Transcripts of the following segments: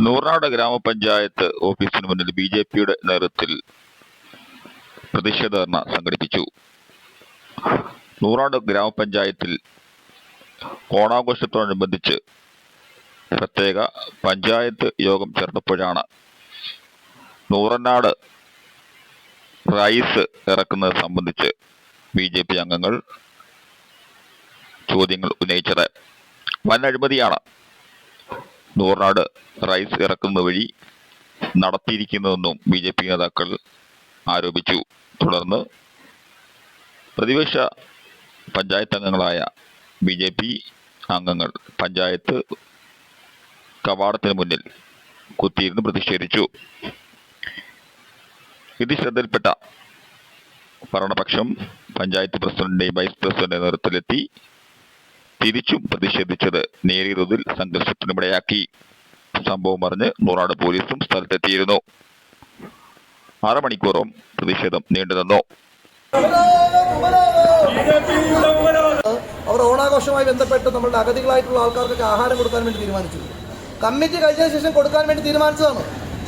നൂറാട് ഗ്രാമപഞ്ചായത്ത് ഓഫീസിന് മുന്നിൽ ബി ജെ പിയുടെ നേതൃത്വത്തിൽ പ്രതിഷേധ ധർണ സംഘടിപ്പിച്ചു. നൂറാട് ഗ്രാമപഞ്ചായത്തിൽ ഓണാഘോഷത്തോടനുബന്ധിച്ച് പ്രത്യേക പഞ്ചായത്ത് യോഗം ചേർന്നപ്പോഴാണ് നൂറനാട് റൈസ് ഇറക്കുന്നത് സംബന്ധിച്ച് ബി ജെ പി അംഗങ്ങൾ ചോദ്യങ്ങൾ ഉന്നയിച്ചത്. വൻ അഴിമതിയാണ് നൂറിനാട് റൈസ് ഇറക്കുന്ന വഴി നടത്തിയിരിക്കുന്നതെന്നും ബി ജെ പി നേതാക്കൾ ആരോപിച്ചു. തുടർന്ന് പ്രതിപക്ഷ പഞ്ചായത്ത് അംഗങ്ങളായ ബി ജെ പി അംഗങ്ങൾ പഞ്ചായത്ത് കവാടത്തിന് മുന്നിൽ കുത്തിയിരുന്ന് പ്രതിഷേധിച്ചു. ഇത് ശ്രദ്ധയിൽപ്പെട്ട ഭരണപക്ഷം പഞ്ചായത്ത് പ്രസിഡന്റിന്റെയും വൈസ് പ്രസിഡന്റിന്റെ നേതൃത്വത്തിലെത്തി തിരിച്ചും പ്രതിഷേധിച്ചത് നേരിയ തോതിൽ സംഘർഷത്തിനിടയാക്കി. സംഭവം അറിഞ്ഞ് നൂറാട് പോലീസും സ്ഥലത്തെത്തിയിരുന്നു. അരമണിക്കൂറും പ്രതിഷേധം നീണ്ടുനിന്നു. അവർ ഓണാഘോഷവുമായി ബന്ധപ്പെട്ട് നമ്മളുടെ അഗതികളായിട്ടുള്ള ആൾക്കാർക്കൊക്കെ ആഹാരം കൊടുക്കാൻ വേണ്ടി തീരുമാനിച്ചു. കമ്മിറ്റി കഴിഞ്ഞതിന് ശേഷം കൊടുക്കാൻ വേണ്ടി തീരുമാനിച്ചതാണ്.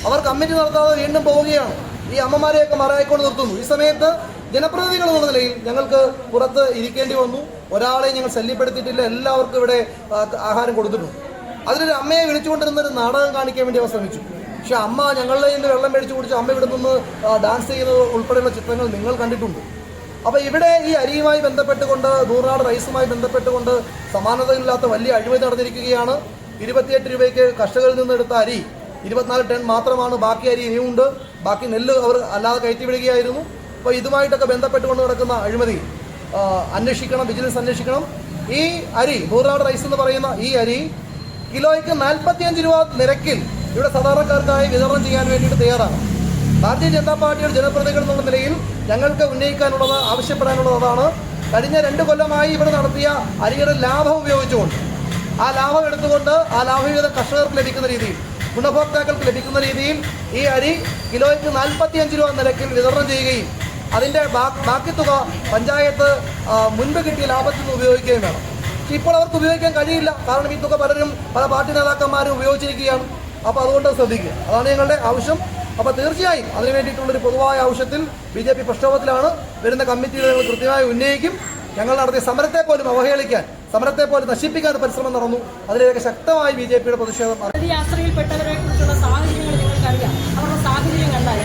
അവർ കമ്മിറ്റി നടത്താതെ വീണ്ടും പോവുകയാണ്. ഈ അമ്മമാരെയൊക്കെ മറയായിക്കൊണ്ട് നിർത്തുന്നു. ഈ സമയത്ത് ജനപ്രതിനിധികൾ എന്നുള്ള നിലയിൽ ഞങ്ങൾക്ക് പുറത്ത് ഇരിക്കേണ്ടി വന്നു. ഒരാളെയും ഞങ്ങൾ ശല്യപ്പെടുത്തിയിട്ടില്ല. എല്ലാവർക്കും ഇവിടെ ആഹാരം കൊടുത്തിട്ടുണ്ട്. അതിലൊരു അമ്മയെ വിളിച്ചുകൊണ്ടിരുന്ന ഒരു നാടകം കാണിക്കാൻ വേണ്ടി അവർ ശ്രമിച്ചു. പക്ഷെ അമ്മ ഞങ്ങളുടെ നിന്ന് വെള്ളം മേടിച്ച് കുടിച്ച് അമ്മ ഇവിടെ നിന്ന് ഡാൻസ് ചെയ്യുന്നത് ഉൾപ്പെടെയുള്ള ചിത്രങ്ങൾ നിങ്ങൾ കണ്ടിട്ടുണ്ട്. അപ്പോൾ ഇവിടെ ഈ അരിയുമായി ബന്ധപ്പെട്ടുകൊണ്ട് നൂറാട് റൈസുമായി ബന്ധപ്പെട്ടുകൊണ്ട് സമാനതയില്ലാത്ത വലിയ അഴിമതി നടന്നിരിക്കുകയാണ്. ഇരുപത്തിയെട്ട് രൂപയ്ക്ക് കർഷകരിൽ നിന്ന് എടുത്ത അരി ഇരുപത്തിനാല് ടൺ മാത്രമാണ് ബാക്കി അരി ഇനിയുമുണ്ട് ബാക്കി നെല്ല് അവർ അല്ലാതെ കയറ്റി വിടുകയായിരുന്നു. അപ്പോൾ ഇതുമായിട്ടൊക്കെ ബന്ധപ്പെട്ടുകൊണ്ട് നടക്കുന്ന അഴിമതി അന്വേഷിക്കണം വിജിലൻസ് അന്വേഷിക്കണം. ഈ അരി നൂറാട് റൈസ് എന്ന് പറയുന്ന ഈ അരി കിലോയ്ക്ക് നാൽപ്പത്തിയഞ്ച് രൂപ നിരക്കിൽ ഇവിടെ സാധാരണക്കാർക്കായി വിതരണം ചെയ്യാൻ വേണ്ടിയിട്ട് തയ്യാറാണ്. ഭാരതീയ ജനതാ പാർട്ടിയുടെ ജനപ്രതിനിധികൾ എന്നുള്ള നിലയിൽ ഞങ്ങൾക്ക് ഉന്നയിക്കാനുള്ളത് ആവശ്യപ്പെടാനുള്ളത് അതാണ് കഴിഞ്ഞ രണ്ട് കൊല്ലമായി ഇവിടെ നടത്തിയ അരിയുടെ ലാഭം ഉപയോഗിച്ചുകൊണ്ട് ആ ലാഭം എടുത്തുകൊണ്ട് ആ ലാഭവിഹിതം കർഷകർക്ക് ലഭിക്കുന്ന രീതിയിൽ ഗുണഭോക്താക്കൾക്ക് ലഭിക്കുന്ന രീതിയിൽ ഈ അരി കിലോയ്ക്ക് നാൽപ്പത്തിയഞ്ച് രൂപ നിരക്കിൽ വിതരണം ചെയ്യുകയും അതിന്റെ ബാക്കി തുക പഞ്ചായത്ത് മുൻപ് കിട്ടിയ ലാഭത്തിൽ നിന്ന് ഉപയോഗിക്കുകയും വേണം. പക്ഷേ ഇപ്പോൾ അവർക്ക് ഉപയോഗിക്കാൻ കഴിയില്ല. കാരണം ഈ തുക പലരും പല പാർട്ടി നേതാക്കന്മാരും ഉപയോഗിച്ചിരിക്കുകയാണ്. അപ്പോൾ അതുകൊണ്ട് ശ്രദ്ധിക്കുക. അതാണ് ഞങ്ങളുടെ ആവശ്യം. അപ്പോൾ തീർച്ചയായും അതിനു വേണ്ടിയിട്ടുള്ളൊരു പൊതുവായ ആവശ്യത്തിൽ ബി ജെ പി പ്രക്ഷോഭത്തിലാണ്. വരുന്ന കമ്മിറ്റികൾ ഞങ്ങൾ കൃത്യമായി ഉന്നയിക്കും. ഞങ്ങൾ നടത്തിയ സമരത്തെ പോലും അവഹേളിക്കാൻ സമരത്തെ പോലും നശിപ്പിക്കാൻ പരിശ്രമം നടന്നു. അതിലേക്ക് ശക്തമായി ബി ജെ പിയുടെ പ്രതിഷേധം യാത്രയിൽപ്പെട്ടവരെ കുറിച്ചുള്ള സാഹചര്യങ്ങൾ നിങ്ങൾക്കറിയാം. അവരുടെ സാഹചര്യം കണ്ടാൽ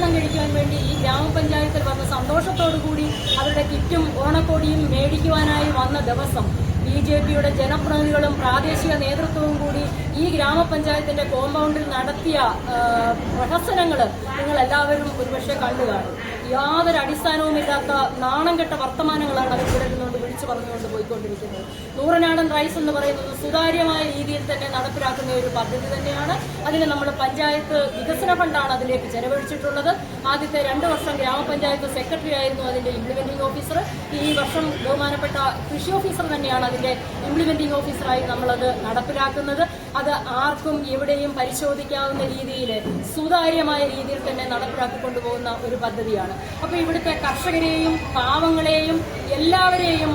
ഭക്ഷണം കഴിക്കുവാൻ വേണ്ടി ഈ ഗ്രാമപഞ്ചായത്തിൽ വന്ന സന്തോഷത്തോടു കൂടി അവരുടെ കിറ്റും ഓണക്കോടിയും മേടിക്കുവാനായി വന്ന ദിവസം ബി ജെ പിയുടെ ജനപ്രതിനിധികളും പ്രാദേശിക നേതൃത്വവും കൂടി ഈ ഗ്രാമപഞ്ചായത്തിന്റെ കോമ്പൗണ്ടിൽ നടത്തിയ പ്രഹസനങ്ങൾ നിങ്ങൾ എല്ലാവരും ഒരുപക്ഷെ കണ്ടു കാണും. യാതൊരു അടിസ്ഥാനവുമില്ലാത്ത നാണം കെട്ട വർത്തമാനങ്ങളാണ് അവർ നിന്നുകൊണ്ട് വിളിച്ചു പറഞ്ഞുകൊണ്ട് പോയിക്കൊണ്ടിരിക്കുന്നത്. നൂറനാടൻ റൈസ് എന്ന് പറയുന്നത് സുതാര്യമായ രീതിയിൽ തന്നെ നടപ്പിലാക്കുന്ന ഒരു പദ്ധതി തന്നെയാണ്. അതിന് നമ്മൾ പഞ്ചായത്ത് വികസന ഫണ്ടാണ് അതിലേക്ക് ചെലവഴിച്ചിട്ടുള്ളത്. ആദ്യത്തെ രണ്ട് വർഷം ഗ്രാമപഞ്ചായത്ത് സെക്രട്ടറി ആയിരുന്നു അതിന്റെ ഇംപ്ലിമെന്റിംഗ് ഓഫീസർ ഈ വർഷം ബഹുമാനപ്പെട്ട കൃഷി ഓഫീസർ തന്നെയാണ് അതിന്റെ ഇംപ്ലിമെന്റിംഗ് ഓഫീസറായി നമ്മളത് നടപ്പിലാക്കുന്നത്. അത് ആർക്കും എവിടെയും പരിശോധിക്കാവുന്ന രീതിയിൽ സുതാര്യമായ രീതിയിൽ തന്നെ നടപ്പിലാക്കി കൊണ്ടുപോകുന്ന ഒരു പദ്ധതിയാണ്. അപ്പോൾ ഇവിടുത്തെ കർഷകരെയും പാവങ്ങളെയും എല്ലാവരെയും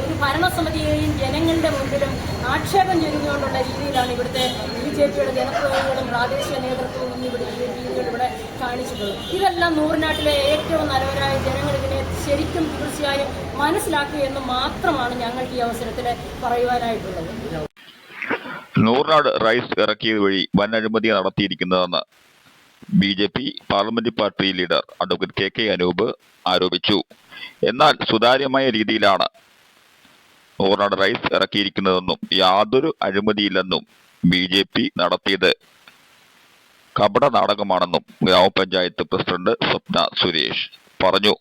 ഒരു ഭരണസമിതിയെയും ജനങ്ങളുടെ മുമ്പിലും ആക്ഷേപം ചെയ്തുകൊണ്ടുള്ള രീതിയിലാണ് ഇവിടുത്തെ ബി ജെ പിയുടെ ജനപ്രതിനിധികളും പ്രാദേശിക നേതൃത്വവും ഇന്ന് ഇവിടെ ഇവിടെ ഇതെല്ലാം നൂറിനാട്ടിലെ ഏറ്റവും നല്ലവരായ ജനങ്ങൾ ഇതിനെ ശരിക്കും തീർച്ചയായും മനസ്സിലാക്കുക എന്ന് മാത്രമാണ് ഞങ്ങൾക്ക് ഈ അവസരത്തിൽ പറയുവാനായിട്ടുള്ളത്. നൂറിനാട് റൈസ് ഇറക്കിയത് വഴി വൻ അഴിമതി നടത്തിയിരിക്കുന്നതെന്ന് B J P parliament party leader advocate K K Anoop ആരോപിച്ചു. എന്നാൽ സുതാര്യമായ രീതിയിലാണ് നൂറിനാട് റൈസ് ഇറക്കിയിരിക്കുന്നതെന്നും യാതൊരു അഴിമതിയില്ലെന്നും ബി ജെ പി നടത്തിയത്. കപട നാടകമാണെന്നും ഗ്രാമപഞ്ചായത്ത് പ്രസിഡന്റ് സ്വപ്ന സുരേഷ് പറഞ്ഞു.